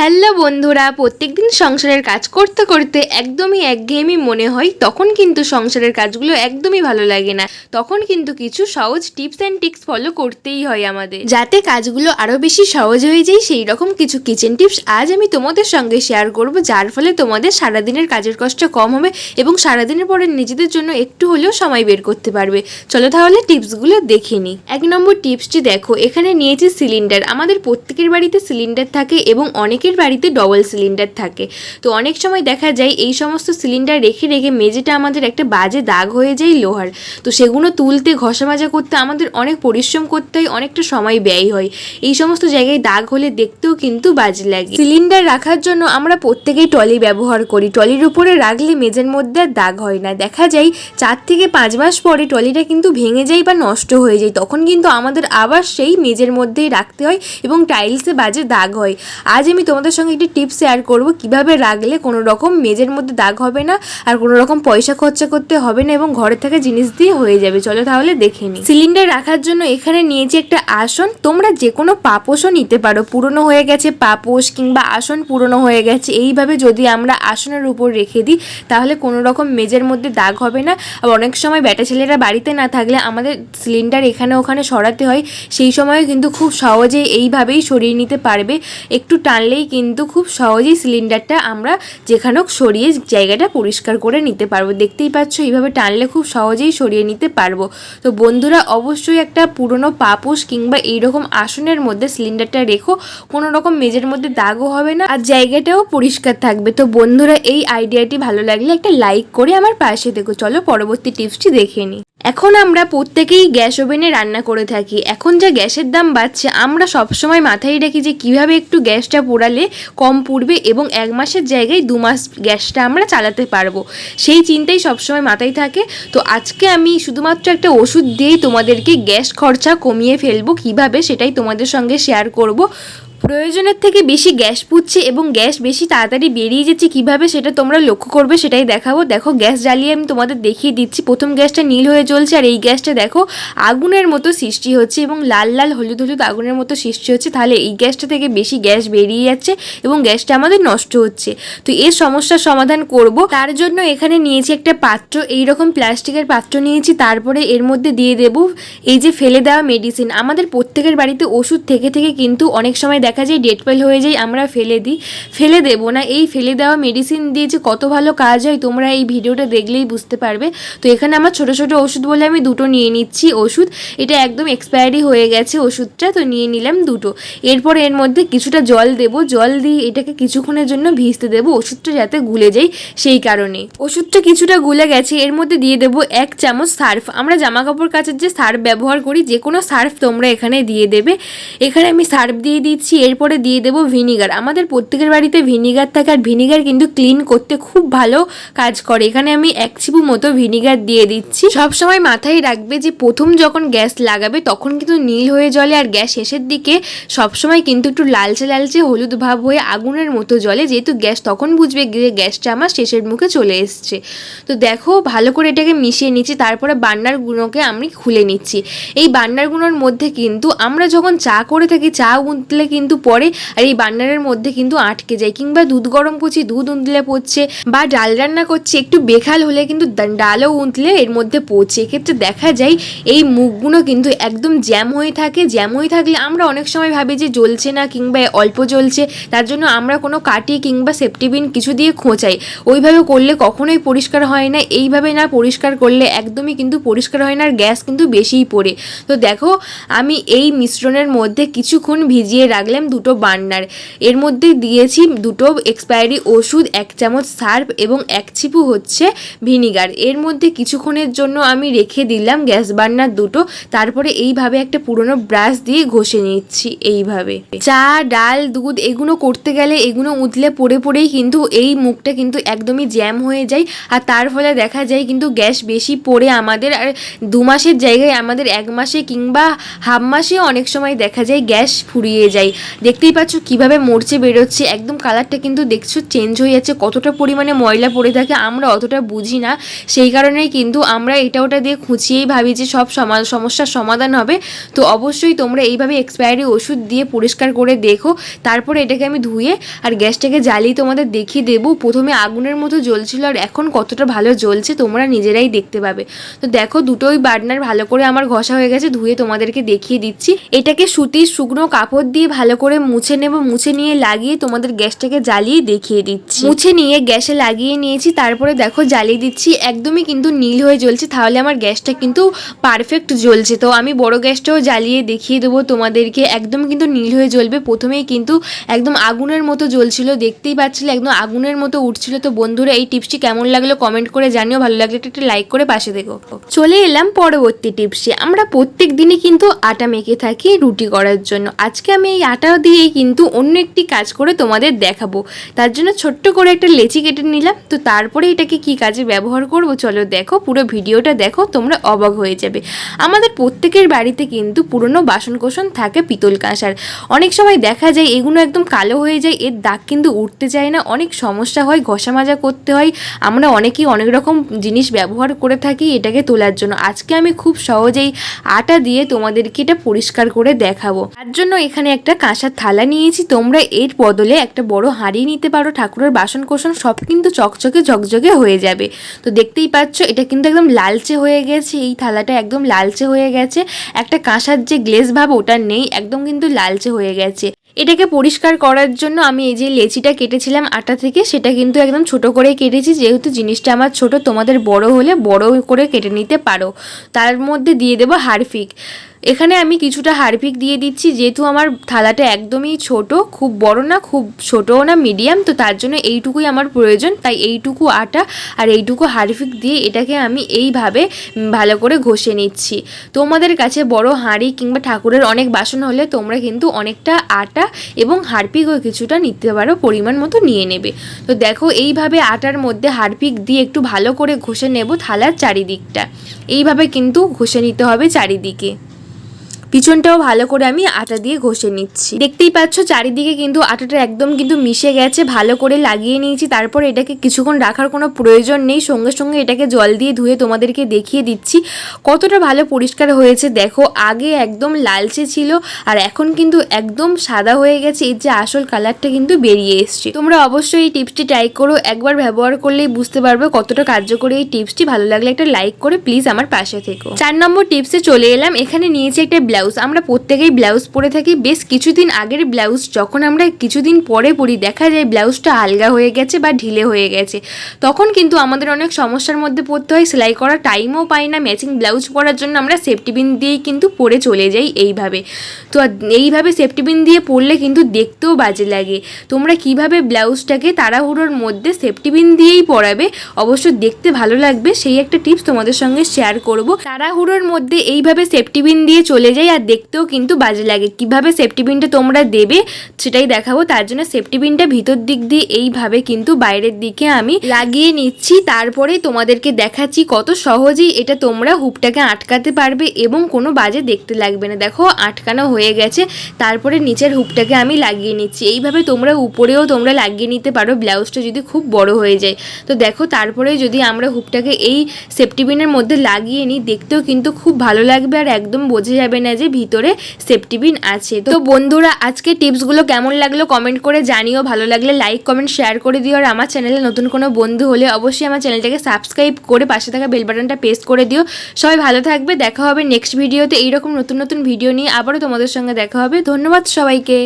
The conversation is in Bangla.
হ্যালো বন্ধুরা প্রত্যেক দিন সংসারের কাজ করতে করতে একদমই একঘেয়েমি মনে হয়, তখন কিন্তু সংসারের কাজগুলো একদমই ভালো লাগে না। তখন কিন্তু কিছু সহজ টিপস অ্যান্ড টিক্স ফলো করতেই হয় আমাদের। যাতে কাজগুলো আরও বেশি সহজ হয়ে যায়, সেই রকম কিছু কিচেন টিপস আজ আমি তোমাদের সঙ্গে শেয়ার করব, যার ফলে তোমাদের সারাদিনের কাজের কষ্ট কম হবে এবং সারাদিনের পরে নিজেদের জন্য একটু হলেও সময় বের করতে পারবে। চলো তাহলে টিপসগুলো দেখে নিই। এক নম্বর টিপসটি দেখো, এখানে নিয়েছি সিলিন্ডার। আমাদের প্রত্যেকের বাড়িতে সিলিন্ডার থাকে এবং অনেকের বাড়িতে ডবল সিলিন্ডার থাকে। তো অনেক সময় দেখা যায় এই সমস্ত সিলিন্ডার রেখে রেখে মেঝেটা আমাদের একটা বাজে দাগ হয়ে যায় লোহার। তো সেগুলো তুলতে ঘষা মাজা করতে আমাদের অনেক পরিশ্রম করতে হয়, অনেকটা সময় ব্যয় হয়। এই সমস্ত জায়গায় দাগ হলে দেখতেও কিন্তু বাজে লাগে। সিলিন্ডার রাখার জন্য আমরা প্রত্যেকেই টলি ব্যবহার করি। টলির উপরে রাখলে মেঝের মধ্যে আর দাগ হয় না। দেখা যায় চার থেকে পাঁচ মাস পরে টলিটা কিন্তু ভেঙে যায় বা নষ্ট হয়ে যায়। তখন কিন্তু আমাদের আবার সেই মেঝের মধ্যেই রাখতে হয় এবং টাইলসে বাজে দাগ হয়। আজ আমি তোমাদের সঙ্গে একটি টিপস শেয়ার করব। কীভাবে রাখলে কোনো রকম মেঝের মধ্যে দাগ হবে না আর কোনো রকম পয়সা খরচা করতে হবে না এবং ঘরে থাকা জিনিস দিয়ে হয়ে যাবে। চলো তাহলে দেখে নিই। সিলিন্ডার রাখার জন্য এখানে নিয়েছি একটা আসন। তোমরা যে কোনো পাপোশও নিতে পারো। পুরনো হয়ে গেছে পাপোশ কিংবা আসন পুরনো হয়ে গেছে। এইভাবে যদি আমরা আসনের উপর রেখে দিই, তাহলে কোনো রকম মেজের মধ্যে দাগ হবে না। আর অনেক সময় ব্যাটা ছেলেরা বাড়িতে না থাকলে আমাদের সিলিন্ডার এখানে ওখানে সরাতে হয়। সেই সময় কিন্তু খুব সহজেই এইভাবেই সরিয়ে নিতে পারবে। একটু টানলেই কিন্তু খুব সহজেই সিলিন্ডারটা আমরা যেখানে হোক সরিয়ে জায়গাটা পরিষ্কার করে নিতে পারব। দেখতেই পাচ্ছ, এইভাবে টানলে খুব সহজেই সরিয়ে নিতে পারব। তো বন্ধুরা, অবশ্যই একটা পুরনো পাপোশ কিংবা এইরকম আসনের মধ্যে সিলিন্ডারটা রেখো। কোনো রকম মেজের মধ্যে দাগও হবে না আর জায়গাটাও পরিষ্কার থাকবে। তো বন্ধুরা, এই আইডিয়াটি ভালো লাগলে একটা লাইক করে আমার পাশে দেখো চলো পরবর্তী টিপসটি দেখে নিই। এখন আমরা প্রত্যেকেই গ্যাস ওভেনে রান্না করে থাকি। এখন যা গ্যাসের দাম বাড়ছে, আমরা সবসময় মাথায় রাখি যে কীভাবে একটু গ্যাসটা পোড়ালে কম পুড়বে এবং এক মাসের জায়গায় দু মাস গ্যাসটা আমরা চালাতে পারব। সেই চিন্তাই সবসময় মাথায় থাকে। তো আজকে আমি শুধুমাত্র একটা ওষুধ দিয়েই তোমাদেরকে গ্যাস খরচা কমিয়ে ফেলব কীভাবে সেটাই তোমাদের সঙ্গে শেয়ার করব। প্রয়োজনের থেকে বেশি গ্যাস পুচ্ছে এবং গ্যাস বেশি তাড়াতাড়ি বেরিয়ে যাচ্ছে, কীভাবে সেটা তোমরা লক্ষ্য করবে সেটাই দেখাবো। দেখো, গ্যাস জ্বালিয়ে আমি তোমাদের দেখিয়ে দিচ্ছি। প্রথম গ্যাসটা নীল হয়ে চলছে আর এই গ্যাসটা দেখো, আগুনের মতো সৃষ্টি হচ্ছে এবং লাল লাল হলুদ হলুদ আগুনের মতো সৃষ্টি হচ্ছে। তাহলে এই গ্যাসটা থেকে বেশি গ্যাস বেরিয়ে যাচ্ছে এবং গ্যাসটা আমাদের নষ্ট হচ্ছে। তো এর সমস্যার সমাধান করব। তার জন্য এখানে নিয়েছি একটা পাত্র এই রকম প্লাস্টিকের পাত্র নিয়েছি। তারপরে এর মধ্যে দিয়ে দেব এই যে ফেলে দেওয়া মেডিসিন আমাদের প্রত্যেকের বাড়িতে ওষুধ থেকে থেকে কিন্তু অনেক সময় দেখা যায় ডেট পেল হয়ে যায়, আমরা ফেলে দিই। ফেলে দেবো না, এই ফেলে দেওয়া মেডিসিন দিয়ে যে কত ভালো কাজ হয়, তোমরা এই ভিডিওটা দেখলেই বুঝতে পারবে। তো এখানে আমার ছোট ছোট ওষুধ বলে আমি দুটো নিয়ে নিচ্ছি ওষুধ। এটা একদম এক্সপায়ারি হয়ে গেছে ওষুধটা, তো নিয়ে নিলাম দুটো। এরপর এর মধ্যে কিছুটা জল দেব। জল দিয়ে এটাকে কিছুক্ষণের জন্য ভিজতে দেবো, ওষুধটা যাতে গুলে যায় সেই কারণে। ওষুধটা কিছুটা গুলে গেছে, এর মধ্যে দিয়ে দেবো এক চামচ সার্ফ। আমরা জামা কাপড় কাচার যে সার্ফ ব্যবহার করি, যে কোনো সার্ফ তোমরা এখানে দিয়ে দেবে। এখানে আমি সার্ফ দিয়ে দিচ্ছি এরপরে দিয়ে দেবো ভিনিগার। আমাদের প্রত্যেকের বাড়িতে ভিনিগার থাকে আর ভিনিগার কিন্তু ক্লিন করতে খুব ভালো কাজ করে। এখানে আমি এক চিপু মতো ভিনিগার দিয়ে দিচ্ছি। সব সময় মাথায় রাখবে যে প্রথম যখন গ্যাস লাগাবে তখন কিন্তু নীল হয়ে জ্বলে আর গ্যাস শেষের দিকে সবসময় কিন্তু একটু লালচে লালচে হলুদ ভাব হয়ে আগুনের মতো জ্বলে যেহেতু গ্যাস তখন বুঝবে যে গ্যাসটা আমার শেষের মুখে চলে এসছে। তো দেখো ভালো করে এটাকে মিশিয়ে নিচ্ছি, তারপরে বান্নার গুঁড়োকে আমি খুলে নিচ্ছি। এই বান্নার গুঁড়োর মধ্যে কিন্তু আমরা যখন চা করে থাকি, চা উঠলে কিন্তু পরে আর এই বান্নারের মধ্যে কিন্তু আটকে যায়। কিংবা দুধ গরম করছি, দুধ উঁতলে পড়ছে, বা ডাল রান্না করছি, একটু বেখাল হলে কিন্তু ডালও উঁতলে এর মধ্যে পড়ছে। এক্ষেত্রে দেখা যায় এই মুখগুলো কিন্তু একদম জ্যাম হয়ে থাকে। জ্যাম হয়ে থাকলে আমরা অনেক সময় ভাবি যে জ্বলছে না কিংবা অল্প জ্বলছে, তার জন্য আমরা কোনো কাটি কিংবা সেফটিবিন কিছু দিয়ে খোঁচাই। ওইভাবে করলে কখনোই পরিষ্কার হয় না, এইভাবে না পরিষ্কার করলে একদমই কিন্তু পরিষ্কার হয় না আর গ্যাস কিন্তু বেশিই পড়ে। তো দেখো, আমি এই মিশ্রণের মধ্যে কিছুক্ষণ ভিজিয়ে রাখলাম দুটো বান্নার এর মধ্যে দিয়েছি দুটো এক্সপায়ারি ওষুধ, এক চামচ সার্ফ এবং এক চিপু হচ্ছে ভিনিগার। এর মধ্যে কিছুক্ষণের জন্য আমি রেখে দিলাম গ্যাস বার্নার দুটো, তারপরে এইভাবে একটা পুরনো ব্রাশ দিয়ে ঘষে নিচ্ছি এইভাবে। চা, ডাল, দুধ এগুলো করতে গেলে এগুলো উতলে পড়ে পড়েই কিন্তু এই মুখটা কিন্তু একদমই জ্যাম হয়ে যায় আর তার ফলে দেখা যায় কিন্তু গ্যাস বেশি পড়ে আমাদের আর দু মাসের জায়গায় আমাদের এক মাসে কিংবা হাফ মাসে অনেক সময় দেখা যায় গ্যাস ফুরিয়ে যায়। দেখতেই পাচ্ছ কীভাবে মরচে বেরোচ্ছে। একদম কালারটা কিন্তু দেখছ চেঞ্জ হয়ে যাচ্ছে, কতটা পরিমাণে ময়লা পড়ে থাকে আমরা অতটা বুঝি না। সেই কারণেই কিন্তু আমরা এটা ওটা দিয়ে খুঁচিয়েই ভাবি যে সব সমা- সমস্যার সমাধান হবে। তো অবশ্যই তোমরা এইভাবে এক্সপায়ারি ওষুধ দিয়ে পরিষ্কার করে দেখো, তারপরে এটাকে আমি ধুয়ে আর গ্যাসটাকে জ্বালিয়ে তোমাদের দেখিয়ে দেবো। প্রথমে আগুনের মতো জ্বলছিল আর এখন কতটা ভালো জ্বলছে তোমরা নিজেরাই দেখতে পাবে। তো দেখো দুটোই বার্নার ভালো করে আমার ঘষা হয়ে গেছে, ধুয়ে তোমাদেরকে দেখিয়ে দিচ্ছি। এটাকে সুতির শুকনো কাপড় দিয়ে ভালো করে মুছে নেব, মুছে নিয়ে লাগিয়ে তোমাদের গ্যাসটাকে জ্বালিয়ে দেখিয়ে দিচ্ছি। মুছে নিয়ে গ্যাসে লাগিয়ে নিয়েছি, তারপরে দেখো জ্বালিয়ে দিচ্ছি, একদমই কিন্তু নীল হয়ে জ্বলছে, তাহলে আমার গ্যাসটা কিন্তু পারফেক্ট জ্বলছে। তো আমি বড় গ্যাসটাও জ্বালিয়ে দেখিয়ে দেবো তোমাদেরকে একদম কিন্তু নীল হয়ে জ্বলবে, প্রথমেই কিন্তু একদম আগুনের মতো জ্বলছিল, দেখতেই পাচ্ছিলে একদম আগুনের মতো উঠছিল। তো বন্ধুরা, এই টিপসটি কেমন লাগল কমেন্ট করে জানিও, ভালো লাগলে একটা লাইক করে পাশে দেখো চলে এলাম পরবর্তী টিপসে, আমরা প্রত্যেক দিনই কিন্তু আটা মেখে থাকি রুটি করার জন্য। আজকে আমি এই আটা দিয়েই কিন্তু অন্য একটি কাজ করে তোমাদের দেখাবো। তার জন্য ছোট্ট করে একটা লেচি কেটে নিলাম। তো তারপরে এটাকে কি কাজে ব্যবহার করব চলো দেখো, পুরো ভিডিওটা দেখো, তোমরা অবাক হয়ে যাবে। আমাদের প্রত্যেকের বাড়িতে কিন্তু পুরনো বাসনকোসন থাকে পিতল কাঁসার। অনেক সময় দেখা যায় এগুলো একদম কালো হয়ে যায়, এর দাগ কিন্তু উঠতে চায় না, অনেক সমস্যা হয় ঘষা মাজা করতে হয়। আমরা অনেকেই অনেক রকম জিনিস ব্যবহার করে থাকি এটাকে তোলার জন্য। আজকে আমি খুব সহজেই আটা দিয়ে তোমাদেরকে এটা পরিষ্কার করে দেখাবো। তার জন্য এখানে একটা কাঁসার থালা নিয়েছি, তোমরা এর বদলে একটা বড় হাঁড়ি নিতে পারো। ঠাকুরের বাসন কোসন সব কিন্তু চকচকে ঝকঝকে হয়ে যাবে। তো দেখতেই পাচ্ছ, এটা কিন্তু একদম লালচে হয়ে গেছে। এই থালাটা একদম লালচে হয়ে গেছে। একটা কাঁসার যে গ্লেজ ভাব, ওটা নেই, একদম কিন্তু লালচে হয়ে গেছে। এটাকে পরিষ্কার করার জন্য আমি এই যে লেচিটা কেটেছিলাম আটা থেকে, সেটা কিন্তু একদম ছোট করে কেটেছি। যেহেতু জিনিসটা আমার ছোট, তোমাদের বড় হলে বড় করে কেটে নিতে পারো। তার মধ্যে দিয়ে দেবো হারফিক। এখানে আমি কিছুটা হারপিক দিয়ে দিচ্ছি, যেহেতু আমার থালাটা একদমই ছোট, খুব বড় না, খুব ছোটও না মিডিয়াম তো তার জন্য এইটুকুই আমার প্রয়োজন। তাই এইটুকু আটা আর এইটুকু হারপিক দিয়ে এটাকে আমি এইভাবে ভালো করে ঘষে নিচ্ছি। তোমাদের কাছে বড় হাঁড়ি কিংবা ঠাকুরের অনেক বাসন হলে তোমরা কিন্তু অনেকটা আটা এবং হারপিকও কিছুটা নিতে পারো, পরিমাণ মতো নিয়ে নেবে। তো দেখো, এইভাবে আটার মধ্যে হারপিক দিয়ে একটু ভালো করে ঘষে নেব থালার চারিদিকটা। এইভাবে কিন্তু ঘষে নিতে হবে চারিদিকে। পিছনটাও ভালো করে আমি আটা দিয়ে ঘষে নিচ্ছি। দেখতেই পাচ্ছ চারিদিকে কিন্তু আটাটা একদম কিন্তু মিশে গেছে, ভালো করে লাগিয়ে নিয়েছি। তারপর এটাকে কিছুক্ষণ রাখার কোনো প্রয়োজন নেই। সঙ্গে সঙ্গে এটাকে জল দিয়ে ধুয়ে তোমাদেরকে দেখিয়ে দিচ্ছি। কতটা ভালো পরিষ্কার হয়েছে দেখো, আগে একদম লালচে ছিল আর এখন কিন্তু একদম সাদা হয়ে গেছে। এর যে আসল কালারটা কিন্তু বেরিয়ে এসছে। তোমরা অবশ্যই এই টিপসটি ট্রাই করো। একবার ব্যবহার করলেই বুঝতে পারবে কতটা কার্যকরী এই টিপসটি। ভালো লাগলে একটা লাইক করে প্লিজ আমার পাশে থেকো। চার নম্বর টিপসে চলে এলাম। এখানে নিয়েছি একটা ব্লাউজ। আমরা প্রত্যেকেই ব্লাউজ পরে থাকি। বেশ কিছুদিন আগের ব্লাউজ, যখন আমরা কিছুদিন পরে পরি, দেখা যায় ব্লাউজটা আলগা হয়ে গেছে বা ঢিলে হয়ে গেছে। তখন কিন্তু আমাদের অনেক সমস্যার মধ্যে পড়তে হয়। সেলাই করার টাইমও পাই না। ম্যাচিং ব্লাউজ পরার জন্য আমরা সেফটি পিন দিয়েই কিন্তু পরে চলে যাই এইভাবে। তো এইভাবে সেফটি পিন দিয়ে পরলে কিন্তু দেখতেও বাজে লাগে। তোমরা কীভাবে ব্লাউজটাকে তাড়াহুড়োর মধ্যে সেফটি পিন দিয়েই পরাবে? অবশ্য দেখতে ভালো লাগবে। সেই একটা টিপস তোমাদের সঙ্গে শেয়ার করব। তাড়াহুড়োর মধ্যে এইভাবে সেফটি পিন দিয়ে চলে যাই। আর দেখতেও কিন্তু বাজে লাগে। কীভাবে সেফটি পিনটা তোমরা দেবে, সেটাই দেখাবো। তার জন্য সেফটি পিনটা ভিতর দিক দিয়ে এইভাবে কিন্তু বাইরের দিকে আমি লাগিয়ে নিচ্ছি। তারপরে তোমাদেরকে দেখাচ্ছি কত সহজেই এটা তোমরা হুপটাকে আটকাতে পারবে এবং কোনো বাজে দেখতে লাগবে না। দেখো, আটকানো হয়ে গেছে। তারপরে নিচের হুপটাকে আমি লাগিয়ে নিচ্ছি। এইভাবে তোমরা উপরেও তোমরা লাগিয়ে নিতে পারো। ব্লাউজটা যদি খুব বড় হয়ে যায়। তো দেখো, তারপরে যদি আমরা হুপটাকে এই সেফটি পিনের মধ্যে লাগিয়ে নিই, দেখতেও কিন্তু খুব ভালো লাগবে আর একদম বোঝা যাবে না যে ভিতরে সেফটিবিন আছে। তো বন্ধুরা, আজকে টিপসগুলো কেমন লাগল কমেন্ট করে জানিও। ভালো লাগলে লাইক কমেন্ট শেয়ার করে দিও। আর আমার চ্যানেলে নতুন কোনো বন্ধু হলে অবশ্যই আমার চ্যানেলটাকে সাবস্ক্রাইব করে পাশে থাকা বেল বাটনটা প্রেস করে দিও। সবাই ভালো থাকবে, দেখা হবে নেক্সট ভিডিওতে এইরকম নতুন নতুন ভিডিও নিয়ে আবারও তোমাদের সঙ্গে দেখা হবে। ধন্যবাদ সবাইকে।